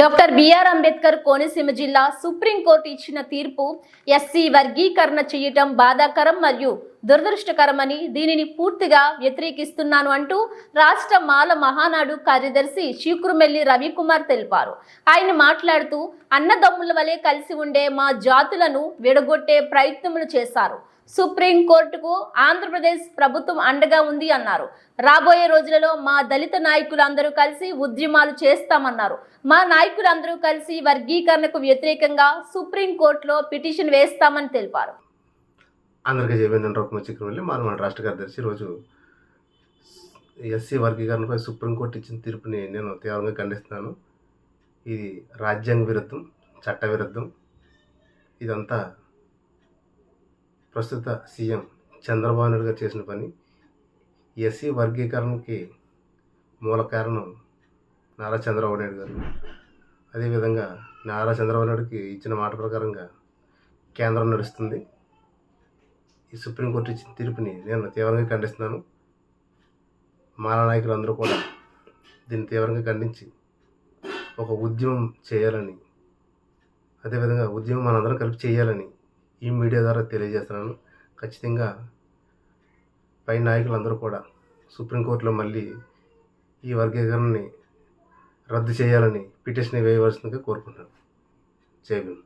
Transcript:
Doctor BR Ambedkar Konaseema జిల్లా supreme court ఇచ్చిన తీర్పు ఎస్సీ వర్గీకరణ చేయటం బాధాకరం మరియు దురదృష్టకరమని దీనిని పూర్తిగా వ్యతిరేకిస్తున్నాను అంటూ రాష్ట్ర మాల మహానాడు కార్యదర్శి చీకురుమెల్లి రవికుమార్ తెలిపారు. ఆయన మాట్లాడుతూ అన్నదమ్ముల వలె కలిసి ఉండే మా జాతులను విడగొట్టే ప్రయత్నములు చేశారు. సుప్రీం కోర్టుకు ఆంధ్రప్రదేశ్ ప్రభుత్వం అండగా ఉంది అన్నారు. రాబోయే రోజులలో మా దళిత నాయకులందరూ కలిసి ఉద్యమాలు చేస్తామన్నారు. మా నాయకులందరూ కలిసి వర్గీకరణకు వ్యతిరేకంగా సుప్రీం కోర్టులో పిటిషన్ వేస్తామని తెలిపారు. అందరికీ జయబేంద్ర రూపమ చిక్కరవల్లి మన రాష్ట్ర కార్యదర్శి ఈరోజు ఎస్సీ వర్గీకరణపై సుప్రీంకోర్టు ఇచ్చిన తీర్పుని నేను తీవ్రంగా ఖండిస్తున్నాను. ఇది రాజ్యాంగ విరుద్ధం చట్ట విరుద్ధం. ఇదంతా ప్రస్తుత సీఎం చంద్రబాబు నాయుడు గారు చేసిన పని ఎస్సీ వర్గీకరణకి మూల కారణం నారా చంద్రబాబు నాయుడు గారు. అదేవిధంగా నారా చంద్రబాబు నాయుడుకి ఇచ్చిన మాట ప్రకారంగా కేంద్రం నడుస్తుంది. ఈ సుప్రీంకోర్టు ఇచ్చిన తీర్పుని నేను తీవ్రంగా ఖండిస్తున్నాను. మాల నాయకులందరూ కూడా దీన్ని తీవ్రంగా ఖండించి ఒక ఉద్యమం చేయాలని అదేవిధంగా ఉద్యమం మనందరం కలిపి చేయాలని ఈ మీడియా ద్వారా తెలియజేస్తున్నాను. ఖచ్చితంగా పై నాయకులందరూ కూడా సుప్రీంకోర్టులో మళ్ళీ ఈ వర్గీకరణని రద్దు చేయాలని పిటిషన్ వేయవలసిందిగా కోరుకుంటున్నాను. జై భీమ్